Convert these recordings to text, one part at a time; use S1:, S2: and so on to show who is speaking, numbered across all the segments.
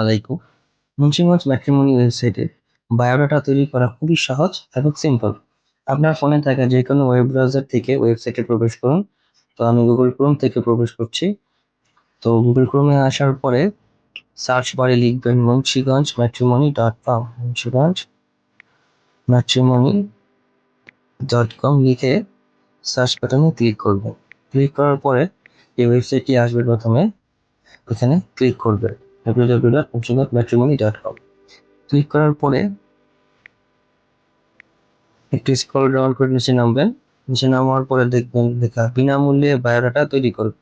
S1: আলাইকুম। মুন্সিগঞ্জ ম্যাট্রিমনি ওয়েবসাইটে বায়োডাটা তৈরি করা খুবই সহজ এবং সিম্পল আপনার ফোনে থাকা যে কোনো ওয়েব ব্রাউজার থেকে ওয়েবসাইটে প্রবেশ করুন। তো আমি গুগল ক্রোম থেকে প্রবেশ করছি। তো গুগল ক্রোমে আসার পরে সার্চ বারে লিখবেন Munshiganj matrimony dot com Munshiganj matrimony dot com লিখে সার্চ বাটনে ক্লিক করবেন। ক্লিক করার পরে এই ওয়েবসাইটটি আসবে প্রথমে। এখানে ক্লিক করবেন www.consumermatrimony.com ক্লিক করার পরে একটু স্ক্রল ডাউন করে নিচে নামবেন। নিচে নামার পরে দেখবেন লেখা বিনামূল্যে বায়োডাটা তৈরি করবে।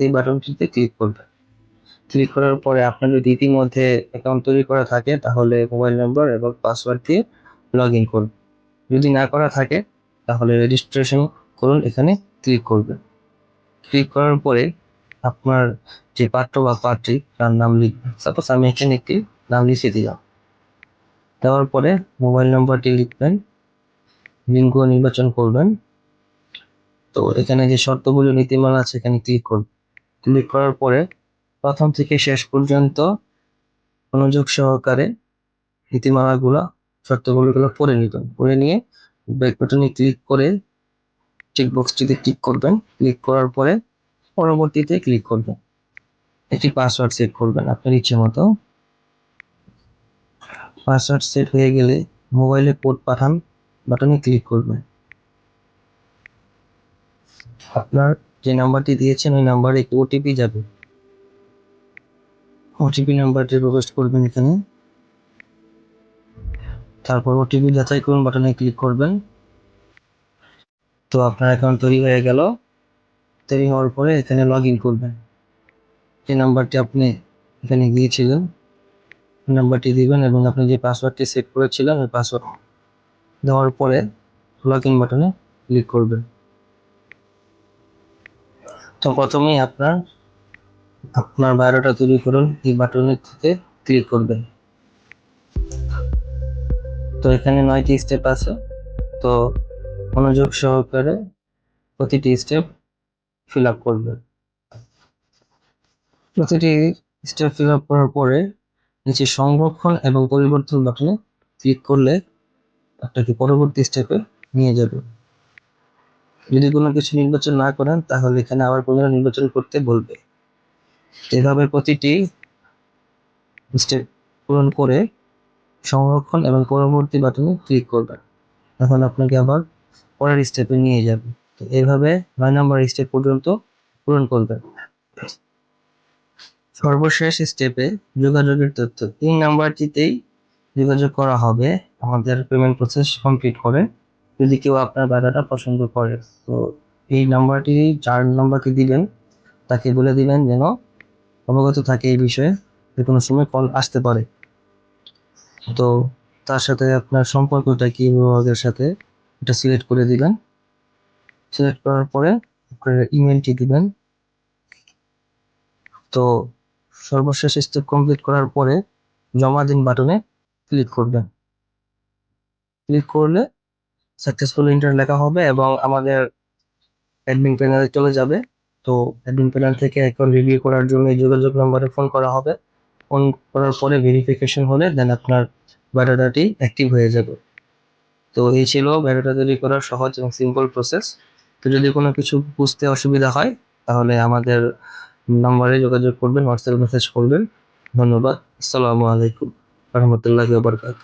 S1: এই বাটনটিতে ক্লিক করবেন ক্লিক করার পরে আপনার যদি ইতিমধ্যে অ্যাকাউন্ট তৈরি করা থাকে, তাহলে মোবাইল নাম্বার এবং পাসওয়ার্ড দিয়ে লগ ইন করুন। যদি না করা থাকে, তাহলে রেজিস্ট্রেশন করুন, এখানে ক্লিক করবেন ক্লিক করার পরে আপনার যে পাত্র বা পাত্রী তার নাম লিখবেন সাপোজ আমি এখানে একটি নাম লিখে দিলাম। দেওয়ার পরে মোবাইল নাম্বারটি লিখবেন, লিঙ্গ নির্বাচন করবেন। তো এখানে যে শর্তগুলো, নীতিমালা আছে, এখানে ক্লিক করবেন। ক্লিক করার পরে প্রথম থেকে শেষ পর্যন্ত মনোযোগ সহকারে নীতিমালাগুলো শর্তগুলোগুলো পড়ে নিবেন। পড়ে নিয়ে ব্যাক বাটনে ক্লিক করে চেকবক্সটিতে ক্লিক করবেন। ক্লিক করার পরে পরবর্তীতে ক্লিক করবেন একটি পাসওয়ার্ড সেট করবেন আপনার ইচ্ছে মতো। পাসওয়ার্ড সেট হয়ে গেলে মোবাইলে কোড পাঠান বাটনে ক্লিক করবেন। আপনার যে নাম্বারটি দিয়েছেন, ওই নাম্বারে একটি ওটিপি যাবে। ওটিপি নাম্বারটি প্রবেশ করবেন এখানে। তারপর ওটিপি যাচাই করুন বাটনে ক্লিক করবেন। তো আপনার অ্যাকাউন্ট তৈরি হয়ে গেল। তৈরি হওয়ার পরে এখানে লগ ইন করবেন। যে নাম্বারটি আপনি এখানে দিয়েছিলেন নাম্বারটি দিবেন এবং আপনি যে পাসওয়ার্ডটি সেট করেছিলেন, ওই পাসওয়ার্ড দেওয়ার পরে লগ ইন বাটনে ক্লিক করবেন। তো প্রথমেই আপনার আপনার বায়োডাটা তৈরি করুন, এই বাটনের থেকে ক্লিক করবেন। তো এখানে নয়টি স্টেপ আছে। তো মনোযোগ সহকারে প্রতিটি স্টেপ ফিল আপ করবেন প্রতিটি স্টেপ ফিল আপ করার পরে নিচে সংরক্ষণ এবং পরিবর্তন বাটনে ক্লিক করলে আপনাকে পরবর্তী স্টেপে নিয়ে যাবে। যদি কোনো কিছু নির্বাচন না করেন, তাহলে এখানে আবার পুনরায় নির্বাচন করতে বলবে। এভাবে প্রতিটি স্টেপ পূরণ করে সংরক্ষণ এবং পরবর্তী বাটনে ক্লিক করবেন। তখন আপনাকে আবার পরের স্টেপে নিয়ে যাবে। তো এইভাবে নয় নম্বর স্টেপ পর্যন্ত পূরণ করবেন। সর্বশেষ স্টেপে যোগাযোগের তথ্য। তিন নাম্বারটিতেই যোগাযোগ করা হবে। আমাদের পেমেন্ট প্রসেস কমপ্লিট করে। যদি কেউ আপনার বাধাটা পছন্দ করে, তো এই নাম্বারটি চার নাম্বারকে দিবেন। তাকে বলে দিবেন যেন অবগত থাকে এই বিষয়ে যে কোনো সময় কল আসতে পারে। তো তার সাথে আপনার সম্পর্কটা কি, বিভাগের সাথে এটা সিলেক্ট করে দিবেন। সিলেক্ট করার পরে আপনার ইমেলটি দিবেন। তো সর্বশেষ স্টেপ কমপ্লিট করার পরে জমা দিন বাটনে ক্লিক করবেন। ক্লিক করলে সাকসেসফুল ইন্টার লেখা হবে এবং আমাদের অ্যাডমিন প্যানেলে চলে যাবে। তো অ্যাডমিন প্যানেল থেকে এখন রিভিউ করার জন্য যোগাযোগ নম্বরে ফোন করা হবে। ফোন করার পরে ভেরিফিকেশন হলে দেন আপনার ব্যাটাটাটি অ্যাক্টিভ হয়ে যাবে। তো এই ছিল ব্যাটাটা তৈরি করার সহজ এবং সিম্পল প্রসেস তো যদি কোনো কিছু বুঝতে অসুবিধা হয়, তাহলে আমাদের নাম্বারে যোগাযোগ করবেন হোয়াটসঅ্যাপ মেসেজ করবেন। ধন্যবাদ। আসসালামু আলাইকুম। রহমতুল্লাহ বারকাত